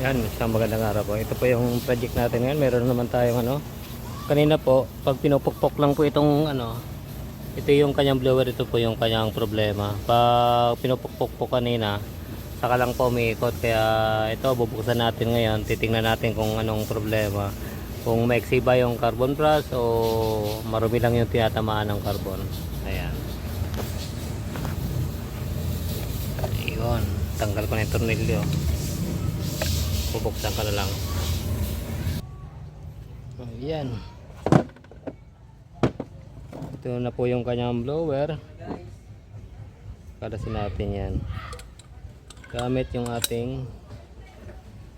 Yan, isang magandang araw po. Ito po yung project natin ngayon. Meron naman tayong ano. Kanina po, pag pinupukpok lang po itong ano, ito yung kanyang blower, ito po yung kanyang problema. Pag pinupukpok po kanina, saka lang po umiikot. Kaya ito, bubuksan natin ngayon. Titingnan natin kung anong problema. Kung maiksi ba yung carbon brush o marumi lang yung tinatamaan ng carbon. Ayan. Ayun, tanggal ko na yung tornilyo bubuksan ka na lang. Ayan. Ito na po yung kanyang blower. Kalasin natin yan. Gamit yung ating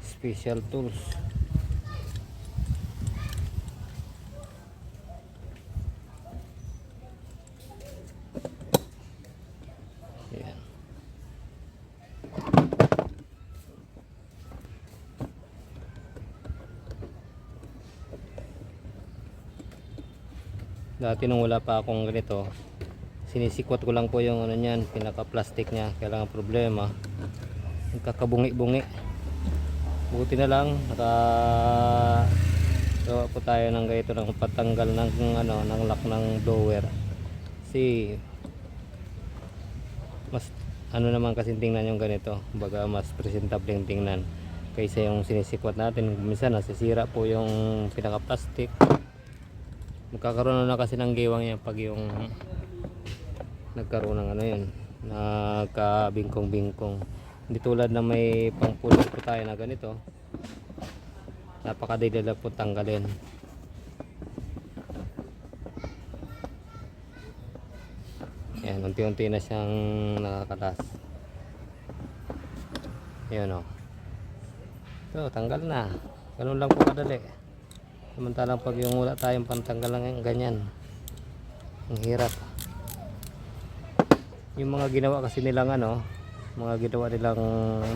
special tools. Ayan Dati nung wala pa akong ganito, sinisikwat ko lang po yung ano niyan, pinaka plastic niya. Kailangan problema. Nagkakabungi-bungi. Buti na lang naka gawa po tayo ng ganito ng patanggal ng ano ng lock ng blower. Kasi mas ano naman kasi tingnan yung ganito, baga mas presentable yung tingnan kaysa yung sinisikwat natin. Minsan nasisira po yung pinaka plastic magkakaroon na kasi ng giwang yan pag yung nagkaroon ng ano yun nagkabingkong bingkong hindi tulad na may pangpulot po tayo na ganito. Napakadali lang po tanggalin. Yan unti-unti na siyang nakakatas yun o so tanggal na. Ganun lang po kadali Samantalang pag yung wala tayong pantanggal ng ganyan. Ang hirap. Yung mga ginawa kasi nilang ano, mga ginawa nilang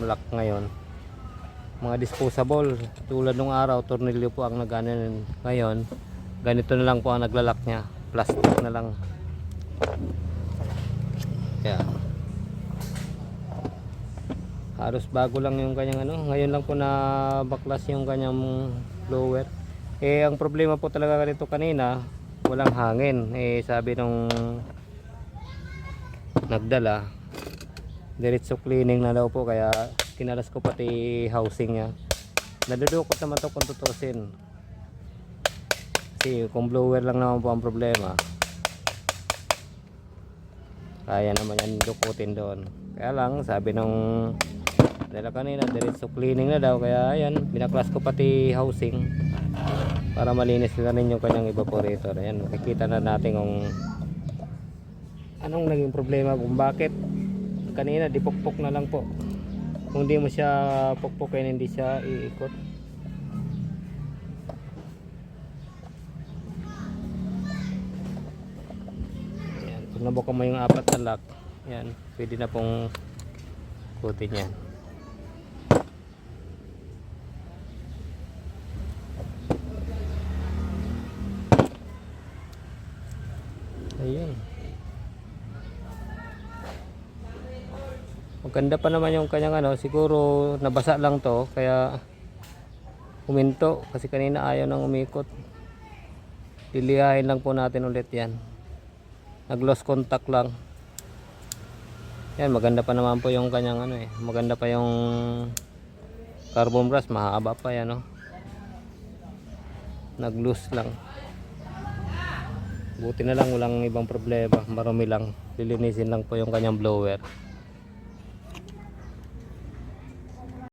lock ngayon. Mga disposable. Tulad nung araw, tornilyo po ang naganan ngayon. Ganito na lang po ang naglalak niya. Plastic na lang. Kaya halos bago lang yung kanyang ano. Ngayon lang po na baklas yung kanyang blower. Eh, ang problema po talaga ganito kanina, walang hangin. Eh, sabi nung nagdala, diretso cleaning na daw po, kaya kinalas ko pati housing niya. Nadudukot naman to kung tutusin. Kasi kung blower lang naman po ang problema, kaya naman yan dukutin doon. Kaya lang, sabi nung dala kanina, diretso cleaning na daw, kaya ayan, binaklas ko pati housing para malinis na rin yung kanyang evaporator. Ayan makikita na natin kung anong naging problema kung bakit. Kanina dipukpok na lang po. Kung hindi mo siya pukpukin hindi siya iikot. Ayan pag nabuka mo yung apat na lock ayan pwede na pong kutin yan Ayun. Maganda pa naman yung kanyang ano, siguro nabasa lang to kaya huminto kasi kanina ayaw nang umikot. Liliyahin lang po natin ulit 'yan. Nag lost contact lang. Yan, maganda pa naman po yung kanyang ano eh. Maganda pa yung carbon brush, mahaba pa yan, no. Nag loose lang. Buti na lang walang ibang problema, marumi lang. Lilinisin lang po yung kanyang blower.